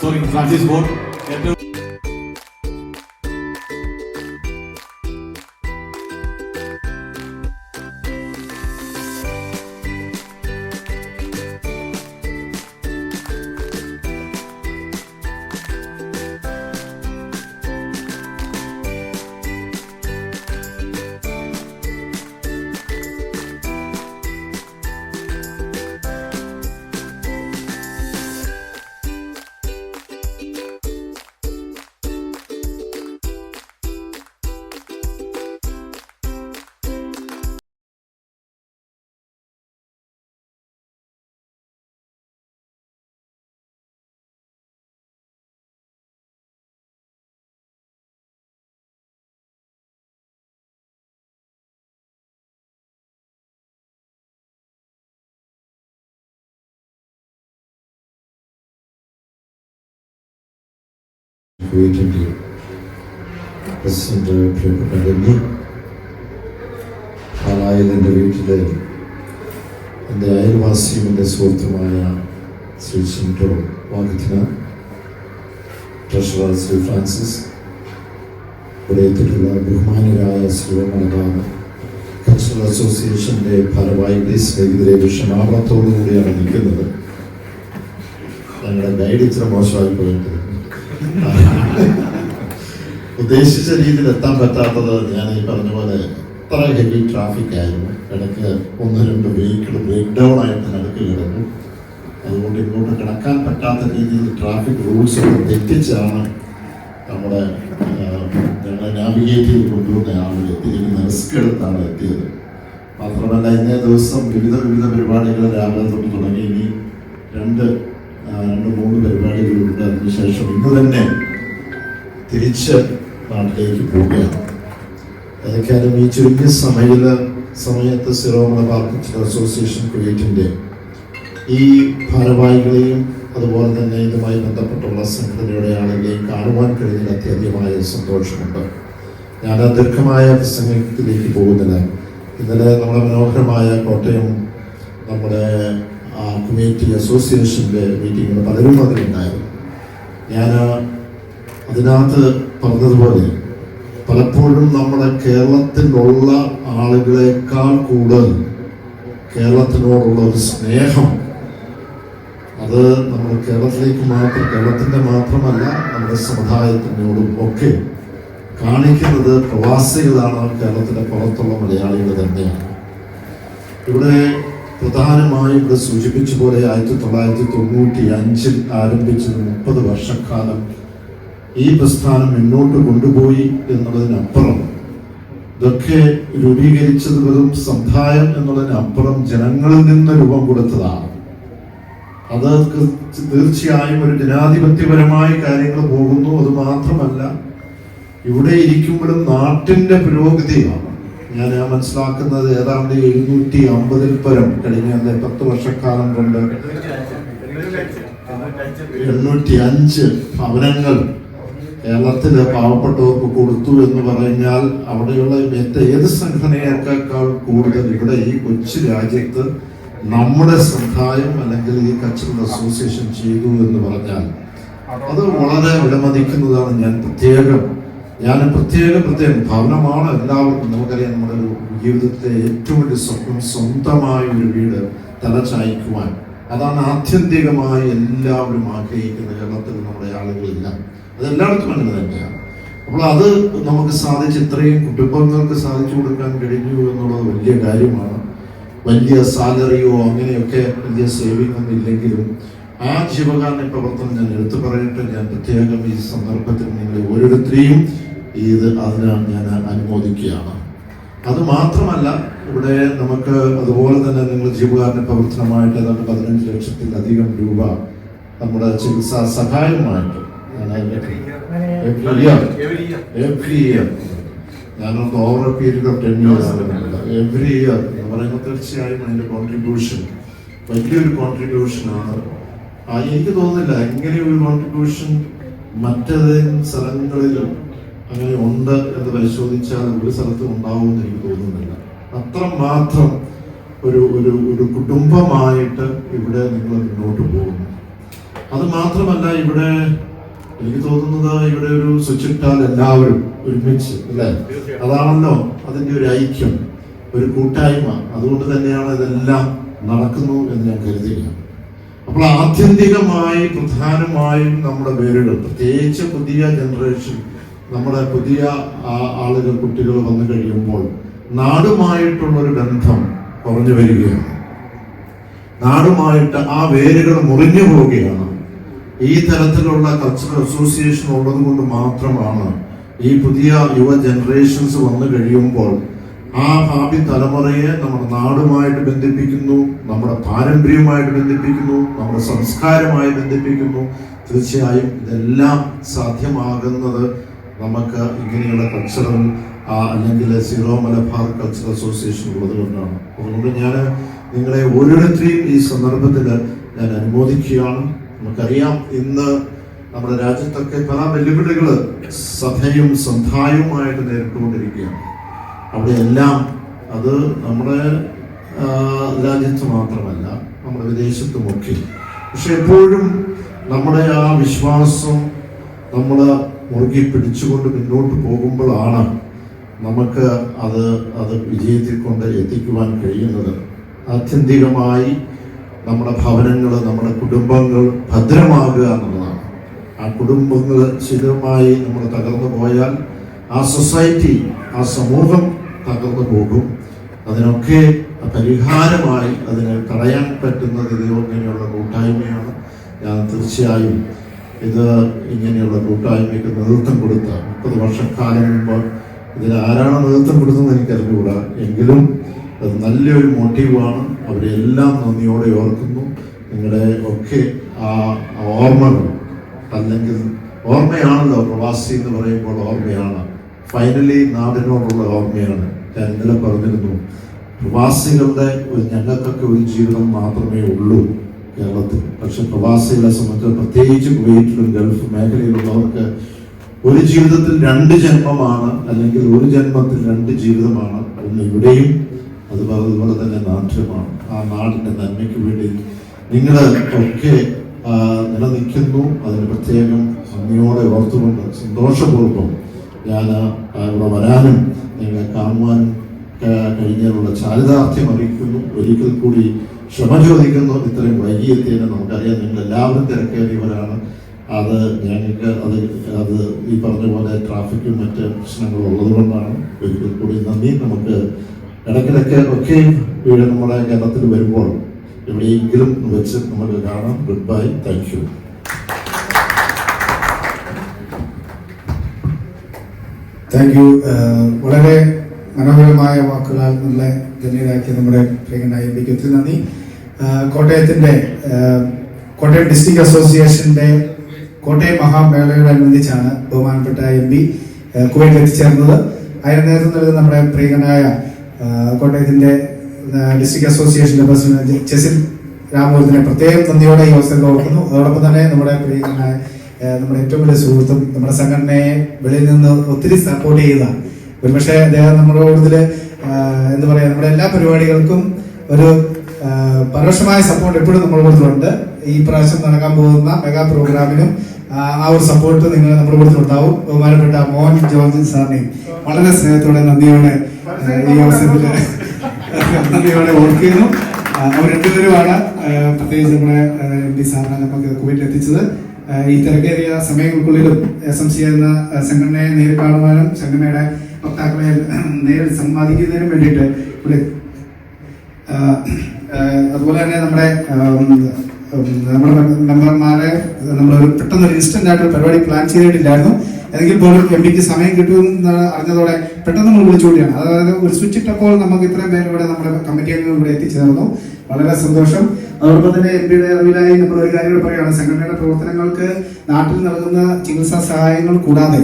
Sorry Francis board ഏറ്റവും കുവൈറ്റിന്റെ president പ്രിയപ്പെട്ട രവി പാലായിൽ എന്റെ വീട്ടിൽ എന്റെ അയൽവാസിയും എന്റെ സുഹൃത്തുമായ ശ്രീ ഷിന്റോ വാഗത്തിന ട്രഷറർ ശ്രീ ഫ്രാൻസിസ് ഇവിടെ എത്തിയിട്ടുള്ള ബഹുമാനരായ ശ്രീ മലബാർ കൾച്ചറൽ അസോസിയേഷന്റെ ഭാരവാഹികളെ സ്നേഹിതരെ വിഷമാപത്തോടുകൂടിയാണ് നിൽക്കുന്നത്. ഞങ്ങളുടെ ഗൈഡ് ഇത്ര മോശമായി പോയിട്ട് ഉദ്ദേശിച്ച രീതിയിൽ എത്താൻ പറ്റാത്തത് ഞാൻ ഈ പറഞ്ഞ പോലെ അത്ര ഹെവി ട്രാഫിക് ആയിരുന്നു. ഇടയ്ക്ക് ഒന്ന് രണ്ട് വെഹിക്കിൾ ബ്രേക്ക് ഡൗൺ ആയിട്ട് നടക്ക് കിടന്നു. അതുകൊണ്ട് ഇങ്ങോട്ട് കിടക്കാൻ പറ്റാത്ത രീതിയിൽ ട്രാഫിക് റൂൾസ് തെറ്റിച്ചാണ് നമ്മുടെ ഞങ്ങളെ നാവിഗേറ്റ് ചെയ്ത് കൊണ്ടുവന്ന ആളുകൾ എത്തിയിരിക്കുന്ന റിസ്ക് എടുത്താണ് എത്തിയത്. മാത്രമല്ല ഇന്നേ ദിവസം വിവിധ വിവിധ പരിപാടികൾ രാവിലെ തൊട്ട് തുടങ്ങി. ഇനി രണ്ട് രണ്ട് മൂന്ന് പരിപാടികളുണ്ട് അതിനുശേഷം ഇന്ന് തന്നെ തിരിച്ച് നാട്ടിലേക്ക് പോവുകയാണ്. ഏതൊക്കെയാലും ഈ ചുരുങ്ങിയ സമയത്ത് സമയത്ത് സിറോ മലബാർ അസോസിയേഷൻ കുവൈറ്റിന്റെ ഈ ഭാരവാഹികളെയും അതുപോലെ തന്നെ ഇതുമായി ബന്ധപ്പെട്ടുള്ള സംഘടനയുടെ ആളുകളെയും കാണുവാൻ കഴിഞ്ഞതിൽ അത്യധികമായ സന്തോഷമുണ്ട്. ഞാൻ ആ ദീർഘമായ പ്രസംഗത്തിലേക്ക് പോകുന്നില്ല. ഇന്നലെ നമ്മുടെ മനോഹരമായ കോട്ടയം നമ്മുടെ കുവൈറ്റ് അസോസിയേഷന്റെ മീറ്റിങ്ങിൽ പലരും അതിലുണ്ടായിരുന്നു. ഞാൻ അതിനകത്ത് പറഞ്ഞതുപോലെ പലപ്പോഴും നമ്മുടെ കേരളത്തിലുള്ള ആളുകളെക്കാൾ കൂടുതൽ കേരളത്തിനോടുള്ള ഒരു സ്നേഹം. അത് നമ്മൾ കേരളത്തിലേക്ക് മാത്രം കേരളത്തിന്റെ മാത്രമല്ല നമ്മുടെ സമുദായത്തിനോടും ഒക്കെ കാണിക്കുന്നത് പ്രവാസികളാണ് കേരളത്തിന്റെ പുറത്തുള്ള മലയാളികൾ തന്നെയാണ്. ഇവിടെ പ്രധാനമായും ഇവിടെ സൂചിപ്പിച്ച പോലെ ആയിരത്തി തൊള്ളായിരത്തി തൊണ്ണൂറ്റി അഞ്ചിൽ ആരംഭിച്ചത് മുപ്പത് വർഷക്കാലം ഈ പ്രസ്ഥാനം മുന്നോട്ട് കൊണ്ടുപോയി എന്നുള്ളതിനപ്പുറം ഇതൊക്കെ രൂപീകരിച്ചത് വെറും സമുദായം എന്നുള്ളതിനപ്പുറം ജനങ്ങളിൽ നിന്ന് രൂപം കൊടുത്തതാണ്. അത് തീർച്ചയായും ഒരു ജനാധിപത്യപരമായ കാര്യങ്ങൾ പോകുന്നു. അത് മാത്രമല്ല ഇവിടെ ഇരിക്കുമ്പോഴും നാട്ടിന്റെ പുരോഗതിയാണ്. ഞാൻ മനസ്സിലാക്കുന്നത് ഏതാണ്ട് എഴുന്നൂറ്റി അമ്പതിൽ പരം കഴിഞ്ഞ പത്ത് വർഷക്കാലം കൊണ്ട് എണ്ണൂറ്റി അഞ്ച് ഭവനങ്ങൾ കേരളത്തിലെ പാവപ്പെട്ടവർക്ക് കൊടുത്തു എന്ന് പറഞ്ഞാൽ അവിടെയുള്ള മറ്റ് ഏത് സംഘടനയേക്കാൾ കൂടുതൽ ഇവിടെ ഈ കൊച്ചു രാജ്യത്ത് നമ്മുടെ സഹായം അല്ലെങ്കിൽ ഈ കൾച്ചറൽ അസോസിയേഷൻ ചെയ്തു എന്ന് പറഞ്ഞാൽ അത് വളരെ വിലമതിക്കുന്നതാണ് ഞാൻ പ്രത്യേകം ഞാൻ പ്രത്യേക പ്രത്യേകം ഭവനമാണ്. എല്ലാവർക്കും നമുക്കറിയാം നമ്മുടെ ഒരു ജീവിതത്തിലെ ഏറ്റവും വലിയ സ്വപ്നം സ്വന്തമായ ഒരു വീട് തലചായ്ക്കുവാൻ. അതാണ് ആത്യന്തികമായി എല്ലാവരും ആഗ്രഹിക്കുന്ന കേരളത്തിൽ നമ്മുടെ ആളുകളില്ല. അതെല്ലായിടത്തും അങ്ങനെ തന്നെയാണ്. അപ്പോൾ അത് നമുക്ക് സാധിച്ച് ഇത്രയും കുടുംബങ്ങൾക്ക് സാധിച്ചു കൊടുക്കാൻ കഴിഞ്ഞു എന്നുള്ളത് വലിയ കാര്യമാണ്. വലിയ സാലറിയോ അങ്ങനെയൊക്കെ വലിയ സേവിംഗ് ഒന്നും ഇല്ലെങ്കിലും ആ ജീവകാരുണ്യ പ്രവർത്തനം ഞാൻ എടുത്തു പറയട്ടെ. ഞാൻ പ്രത്യേകം ഈ സന്ദർഭത്തിൽ നിങ്ങളെ ഓരോരുത്തരെയും ഇത് അതിനാണ് ഞാൻ അനുമോദിക്കുകയാണ്. അത് മാത്രമല്ല ഇവിടെ നമുക്ക് അതുപോലെ തന്നെ നിങ്ങൾ ജീവകാരുണ്യ പ്രവർത്തനമായിട്ട് ഏതാണ്ട് പതിനഞ്ച് ലക്ഷത്തിലധികം രൂപ നമ്മുടെ ചികിത്സാ സഹായമായിട്ട്. എവ്രി ഇയർ ഞാനൊന്ന് over period of ten years every year എന്ന് പറയുമ്പോൾ തീർച്ചയായും അതിന്റെ കോൺട്രിബ്യൂഷൻ വലിയൊരു കോൺട്രിബ്യൂഷൻ ആണ്. ആ എനിക്ക് തോന്നുന്നില്ല ഇങ്ങനെ ഒരു കോൺട്രിബ്യൂഷൻ മറ്റേതെങ്കിലും സ്ഥലങ്ങളിൽ അങ്ങനെ ഉണ്ട് എന്ന് പരിശോധിച്ചാൽ ഒരു സ്ഥലത്തും ഉണ്ടാവുമെന്ന് എനിക്ക് തോന്നുന്നില്ല. അത്രമാത്രം ഒരു ഒരു ഒരു കുടുംബമായിട്ട് ഇവിടെ നിങ്ങൾ മുന്നോട്ട് പോകുന്നു. അത് മാത്രമല്ല ഇവിടെ എനിക്ക് തോന്നുന്നത് ഇവിടെ ഒരു സ്വിച്ച് ഇട്ടാൽ എല്ലാവരും ഒരുമിച്ച് അല്ലേ? അതാണല്ലോ അതിന്റെ ഒരു ഐക്യം ഒരു കൂട്ടായ്മ. അതുകൊണ്ട് തന്നെയാണ് ഇതെല്ലാം നടക്കുന്നു എന്ന് ഞാൻ കരുതില്ല അപ്പോൾ ആത്യന്തികമായി പ്രധാനമായും നമ്മുടെ പേരുകൾ പ്രത്യേകിച്ച് പുതിയ ജനറേഷൻ നമ്മുടെ പുതിയ ആളുകൾ കുട്ടികൾ വന്നു കഴിയുമ്പോൾ നാടുമായിട്ടുള്ളൊരു ബന്ധം കുറഞ്ഞു വരികയാണ്. നാടുമായിട്ട് ആ വേരുകൾ മുറിഞ്ഞു പോവുകയാണ്. ഈ തരത്തിലുള്ള കൾച്ചറൽ അസോസിയേഷൻ ഉള്ളത് കൊണ്ട് മാത്രമാണ് ഈ പുതിയ യുവ ജനറേഷൻസ് വന്നു കഴിയുമ്പോൾ ആ ഭാവി തലമുറയെ നമ്മുടെ നാടുമായിട്ട് ബന്ധിപ്പിക്കുന്നു നമ്മുടെ പാരമ്പര്യവുമായിട്ട് ബന്ധിപ്പിക്കുന്നു നമ്മുടെ സംസ്കാരമായി ബന്ധിപ്പിക്കുന്നു. തീർച്ചയായും ഇതെല്ലാം സാധ്യമാകുന്നത് നമുക്ക് ഇങ്ങനെയുള്ള കൾച്ചറൽ അല്ലെങ്കിൽ സീറോ മലബാർ കൾച്ചറൽ അസോസിയേഷൻ ഉള്ളത് കൊണ്ടാണ്. അതുകൊണ്ട് ഞാൻ നിങ്ങളെ ഓരോരുത്തരെയും ഈ സന്ദർഭത്തിൽ ഞാൻ അനുമോദിക്കുകയാണ്. നമുക്കറിയാം ഇന്ന് നമ്മുടെ രാജ്യത്തൊക്കെ പല വെല്ലുവിളികൾ സഭയും സന്ധായവുമായിട്ട് നേരിട്ടുകൊണ്ടിരിക്കുകയാണ്. അവിടെയെല്ലാം അത് നമ്മുടെ രാജ്യത്ത് മാത്രമല്ല നമ്മുടെ വിദേശത്തുമൊക്കെ. പക്ഷെ എപ്പോഴും നമ്മുടെ ആ വിശ്വാസം നമ്മൾ മുറുകി പിടിച്ചുകൊണ്ട് മുന്നോട്ട് പോകുമ്പോഴാണ് നമുക്ക് അത് അത് വിജയത്തിൽ കൊണ്ട് എത്തിക്കുവാൻ കഴിയുന്നത്. ആത്യന്തികമായി നമ്മുടെ ഭവനങ്ങൾ നമ്മുടെ കുടുംബങ്ങൾ ഭദ്രമാകുക എന്നുള്ളതാണ്. ആ കുടുംബങ്ങൾ ശിഥിലമായി നമ്മൾ തകർന്നു പോയാൽ ആ സൊസൈറ്റി ആ സമൂഹം തകർന്നു പോകും. അതിനൊക്കെ പരിഹാരമായി അതിനെ തടയാൻ പറ്റുന്നത് ഇങ്ങനെയുള്ള കൂട്ടായ്മയാണ്. ഞാൻ തീർച്ചയായും ഇത് ഇങ്ങനെയുള്ള കൂട്ടായ്മയ്ക്ക് നേതൃത്വം കൊടുത്ത മുപ്പത് വർഷക്കാലം മുമ്പ് ഇതിൽ ആരാണ് നേതൃത്വം കൊടുത്തതെന്ന് എനിക്കറിഞ്ഞുകൂടാ. എങ്കിലും അത് നല്ലൊരു മോട്ടീവാണ്. അവരെല്ലാം നന്ദിയോടെ ഓർക്കുന്നു. നിങ്ങളുടെ ഒക്കെ ആ ഓർമ്മകൾ അല്ലെങ്കിൽ ഓർമ്മയാണല്ലോ പ്രവാസി എന്ന് പറയുമ്പോൾ ഓർമ്മയാണ്. ഫൈനലി നാടിനോടുള്ള ഓർമ്മയാണ്. ഞാൻ ഇന്നലെ പറഞ്ഞിരുന്നു പ്രവാസികളുടെ ഒരു ഞങ്ങൾക്കൊക്കെ ഒരു ജീവിതം മാത്രമേ ഉള്ളൂ. കേരളത്തിൽ. പക്ഷെ പ്രവാസികളെ സംബന്ധിച്ച് പ്രത്യേകിച്ച് കുവൈറ്റിലും ഗൾഫ് മേഖലയിലുള്ളവർക്ക് ഒരു ജീവിതത്തിൽ രണ്ട് ജന്മമാണ് അല്ലെങ്കിൽ ഒരു ജന്മത്തിൽ രണ്ട് ജീവിതമാണ് ഒന്ന് ഇവിടെയും അതുപോലെ അതുപോലെ തന്നെ നാട്ടിലുമാണ്. ആ നാടിന്റെ നന്മയ്ക്ക് വേണ്ടി നിങ്ങൾ ഒക്കെ നിലനിൽക്കുന്നു. അതിന് പ്രത്യേകം നന്ദിയോടെ ഓർത്തുകൊണ്ട് സന്തോഷപൂർവം ഞാൻ ഇവിടെ വരാനും നിങ്ങളെ കാണുവാനും കഴിഞ്ഞാലുള്ള ചാരിതാർത്ഥ്യം അറിയിക്കുന്നു. ഒരിക്കൽ കൂടി ക്ഷമ ചോദിക്കുന്നു. ഇത്രയും വൈകിയെത്തിയതിന് നമുക്കറിയാം. നിങ്ങൾ എല്ലാവരും തിരക്കേറിയവരാണ്. അത് ഞങ്ങൾക്ക് അത് അത് ഈ പറഞ്ഞ പോലെ ട്രാഫിക്കും മറ്റ് പ്രശ്നങ്ങളും ഉള്ളതുകൊണ്ടാണ് ഒരിക്കൽ കൂടി നന്ദി. നമുക്ക് ഇടയ്ക്കിടയ്ക്ക് ഒക്കെ ഇവിടെ നമ്മുടെ കേരളത്തിൽ വരുമ്പോൾ എവിടെയെങ്കിലും വെച്ച് നമുക്ക് കാണാം. Good bye thank you thank you വളരെ മനോഹരമായ വാക്കുകളാൽ നല്ല ധന്യരാക്കിയ നമ്മുടെ പ്രിയങ്കനായ എം പിക്ക് ഒത്തിരി നന്ദി. കോട്ടയത്തിന്റെ കോട്ടയം ഡിസ്ട്രിക്ട് അസോസിയേഷന്റെ കോട്ടയം മഹാമേളയോടനുബന്ധിച്ചാണ് ബഹുമാനപ്പെട്ട എം പി കുവൈറ്റിൽ എത്തിച്ചേർന്നത്. അതിന് നേതൃത്വം നൽകുന്ന നമ്മുടെ പ്രിയങ്കനായ കോട്ടയത്തിന്റെ ഡിസ്ട്രിക്ട് അസോസിയേഷന്റെ പ്രസിഡന്റ് ചെസിൽ രാമൂർത്തിനെ പ്രത്യേകം നന്ദിയോടെ ഈ അവസരത്തിൽ ഓർക്കുന്നു. അതോടൊപ്പം തന്നെ നമ്മുടെ പ്രിയങ്കനായ നമ്മുടെ ഏറ്റവും വലിയ സുഹൃത്തും നമ്മുടെ സംഘടനയെ വെളിയിൽ നിന്ന് ഒത്തിരി സപ്പോർട്ട് ചെയ്ത ഒരുപക്ഷെ അദ്ദേഹം നമ്മുടെ കൂടുതൽ എന്താ പറയാ നമ്മുടെ എല്ലാ പരിപാടികൾക്കും ഒരു പരോക്ഷമായ സപ്പോർട്ട് എപ്പോഴും നമ്മുടെ കൂടുതലുണ്ട്. ഈ പ്രാവശ്യം നടക്കാൻ പോകുന്ന മെഗാ പ്രോഗ്രാമിനും ആ ഒരു സപ്പോർട്ട് നിങ്ങൾ നമ്മുടെ കൂടുതലുണ്ടാവും ബഹുമാനപ്പെട്ട മോഹൻ ജോർജ് സാറിനെയും വളരെ സ്നേഹത്തോടെ നന്ദിയോടെ ഈ അവസരത്തിൽ നന്ദിയോടെ ഓർക്കുന്നു. നമ്മൾ രണ്ടുപേരുമാണ് പ്രത്യേകിച്ച് നമ്മുടെ എം പി സാറിനെ നമുക്ക് കുവൈറ്റിൽ എത്തിച്ചത്. ഈ തിരക്കേറിയ സമയങ്ങൾക്കുള്ളിലും എസ് എം സി എന്ന സംഘടനയെ നേരിൽ കാണുവാനും സംഘടനയുടെ വക്താക്കളെ നേരിൽ സംവാദിക്കുന്നതിനും വേണ്ടിയിട്ട് ഇവിടെ അതുപോലെ തന്നെ നമ്മുടെ നമ്മുടെ മെമ്പർമാരെ നമ്മൾ പെട്ടെന്ന് ഇൻസ്റ്റന്റ് ആയിട്ട് പരിപാടി പ്ലാൻ ചെയ്തിട്ടില്ലായിരുന്നു. എങ്കിൽ പോലും എം പിക്ക് സമയം കിട്ടുമെന്ന് അറിഞ്ഞതോടെ പെട്ടെന്ന് നമ്മൾ വിളിച്ചുകൂടിയാണ്. അതായത് ഒരു സ്വിച്ച് ഇട്ടപ്പോൾ നമുക്ക് ഇത്രയും പേര് ഇവിടെ നമ്മുടെ കമ്മിറ്റി അംഗങ്ങൾ ഇവിടെ എത്തിച്ചേർന്നു. വളരെ സന്തോഷം. അതോടൊപ്പം തന്നെ എം പിയുടെ അറിവിലായി നമ്മൾ ഒരു കാര്യം കൂടി പറയുകയാണ്. സംഘടനയുടെ പ്രവർത്തനങ്ങൾക്ക് നാട്ടിൽ നൽകുന്ന ചികിത്സാ സഹായങ്ങൾ കൂടാതെ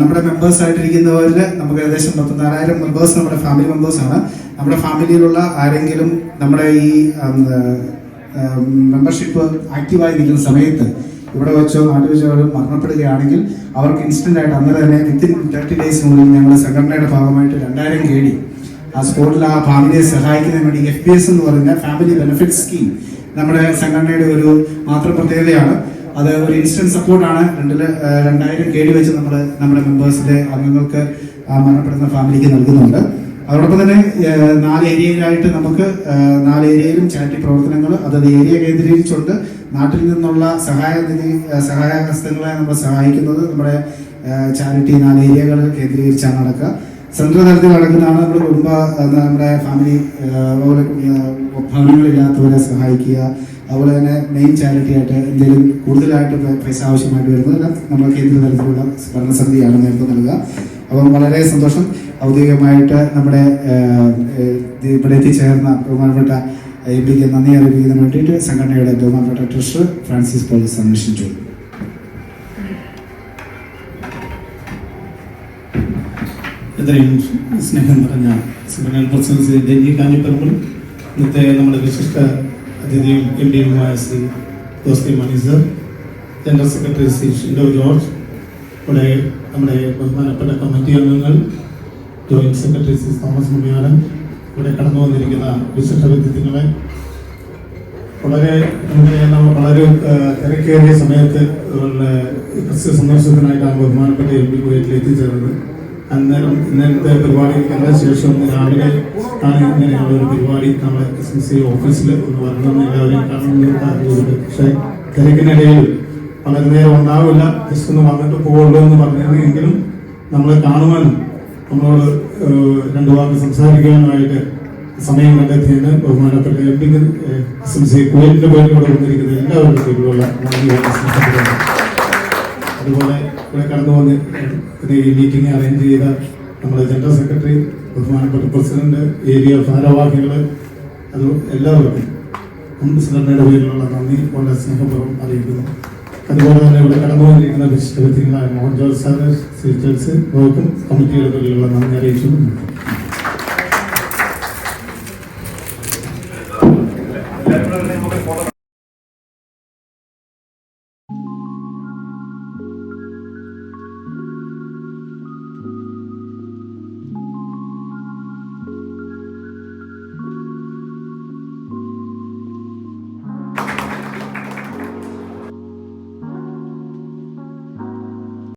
നമ്മുടെ മെമ്പേഴ്സ് ആയിട്ടിരിക്കുന്നവരിൽ നമുക്ക് ഏകദേശം പത്തിനാലായിരം മെമ്പേഴ്സ് നമ്മുടെ ഫാമിലി മെമ്പേഴ്സാണ് നമ്മുടെ ഫാമിലിയിലുള്ള ആരെങ്കിലും നമ്മുടെ ഈ മെമ്പർഷിപ്പ് ആക്റ്റീവായി നിൽക്കുന്ന സമയത്ത് ഇവിടെ വെച്ചോ നാട്ടിൽ വെച്ചോ അവർ മരണപ്പെടുകയാണെങ്കിൽ അവർക്ക് ഇൻസ്റ്റന്റ് ആയിട്ട് അന്നേരം തന്നെ വിത്തിൻ തേർട്ടി ഡേയ്സിനുള്ളിൽ ഞങ്ങൾ സംഘടനയുടെ ഭാഗമായിട്ട് രണ്ടായിരം കേടി ആ സ്പോട്ടിൽ ആ ഫാമിലിയെ സഹായിക്കുന്നതിന് വേണ്ടി എഫ് പി എസ് എന്ന് പറയുന്ന ഫാമിലി ബെനിഫിറ്റ് സ്കീം നമ്മുടെ സംഘടനയുടെ ഒരു മാത്രം പ്രത്യേകതയാണ്. അത് ഒരു ഇൻസ്റ്റന്റ് സപ്പോർട്ടാണ് രണ്ടിൽ ഏഹ് രണ്ടായിരം കെ ഡി വെച്ച് നമ്മൾ നമ്മുടെ മെമ്പേഴ്സിന്റെ അംഗങ്ങൾക്ക് മരണപ്പെടുന്ന ഫാമിലിക്ക് നൽകുന്നുണ്ട്. അതോടൊപ്പം തന്നെ നാല് ഏരിയയിലായിട്ട് നമുക്ക് നാല് ഏരിയയിലും ചാരിറ്റി പ്രവർത്തനങ്ങൾ അതത് ഏരിയ കേന്ദ്രീകരിച്ചുകൊണ്ട് നാട്ടിൽ നിന്നുള്ള സഹായ നിധി ഏഹ് സഹായ ഹസ്തങ്ങളെ നമ്മൾ സഹായിക്കുന്നത് നമ്മുടെ ചാരിറ്റി നാല് ഏരിയകൾ കേന്ദ്രീകരിച്ചാണ് നടക്കുക. സെൻട്രൽ തലത്തിൽ നടക്കുന്നതാണ് നമ്മുടെ കുടുംബ നമ്മുടെ ഫാമിലി അതുപോലെ ഭവനങ്ങളില്ലാത്തവരെ സഹായിക്കുക. അതുപോലെ തന്നെ മെയിൻ ചാരിറ്റി ആയിട്ട് എന്തെങ്കിലും കൂടുതലായിട്ട് പൈസ ആവശ്യമായിട്ട് വരുന്നത് നമ്മൾ കേന്ദ്ര തലത്തിലുള്ള ഭരണസമിതിയാണ് നേരത്തെ നൽകുക. അപ്പം വളരെ സന്തോഷം. ഔദ്യോഗികമായിട്ട് നമ്മുടെ ഇവിടെ എത്തിച്ചേർന്ന ബഹുമാനപ്പെട്ട എം പിക്ക് നന്ദി അറിയിക്കുന്നതിന് വേണ്ടിയിട്ട് സംഘടനയുടെ ബഹുമാനപ്പെട്ട ട്രഷറർ ഫ്രാൻസിസ് പോലീസ് അന്വേഷിച്ചു. ഇത്രയും സ്നേഹം നിറഞ്ഞ സംഘടന പ്രസിഡന്റ് രഞ്ജി കാഞ്ഞിപ്പറമ്പിൽ ഇന്നത്തെ നമ്മുടെ വിശിഷ്ട അതിഥിയും M ഡിയുമായ Shri Dosti Mani sir general secretary Shri Shindo George ഇവിടെ നമ്മുടെ ബഹുമാനപ്പെട്ട കമ്മിറ്റി അംഗങ്ങൾ joint secretary Shri Thomas Muniyadan ഇവിടെ കടന്നു വന്നിരിക്കുന്ന വിശിഷ്ട വ്യക്തിത്വങ്ങളെ. വളരെ നമ്മൾ വളരെ തിരക്കേറിയ സമയത്ത് ക്രിസ്ത്യ സന്ദർശനത്തിനായിട്ടാണ് ബഹുമാനപ്പെട്ട എം പി കുവൈറ്റിൽ എത്തിച്ചേർന്നത്. അന്നേരം ഇന്നത്തെ കണ്ട ശേഷം രാവിലെ ആണ് ഇങ്ങനെയുള്ള ഒരു പരിപാടി നമ്മുടെ എസ് എസ് സി ഓഫീസിൽ ഒന്ന് വരണമെന്ന് എല്ലാവരെയും കാണുന്നുണ്ട്. പക്ഷേ തിരക്കിനിടയിൽ വളരെ നേരം ഉണ്ടാവില്ല. ജസ്റ്റ് ഒന്ന് വന്നിട്ട് പോകുള്ളൂ എന്ന് പറഞ്ഞിരുന്നെങ്കിലും നമ്മളെ കാണുവാനും നമ്മളോട് രണ്ടു വാക്ക് സംസാരിക്കാനുമായിട്ട് സമയം കണ്ടെത്തിയതിന് ബഹുമാനപ്പെട്ട M P S M C കുവൈറ്റിന്റെ പേരിലൂടെ വന്നിരിക്കുന്ന എല്ലാവരുടെ പേരിലുള്ള നന്ദി. അതുപോലെ ഇവിടെ കടന്നു ഈ മീറ്റിംഗ് അറേഞ്ച് ചെയ്ത നമ്മുടെ ജനറൽ സെക്രട്ടറി ബഹുമാനപ്പെട്ട പ്രസിഡന്റ് ഏരിയ ഭാരവാഹികൾ അത് എല്ലാവർക്കും സംഘടനയുടെ പേരിലുള്ള നന്ദി വളരെ സ്നേഹപൂർവം അറിയിക്കുന്നു. അതുപോലെ തന്നെ ഇവിടെ കടന്നു വന്നിരിക്കുന്ന Mohan George sir Shri George വകുപ്പും കമ്മിറ്റിയുടെ പേരിലുള്ള നന്ദി അറിയിച്ചു എല്ലാവരും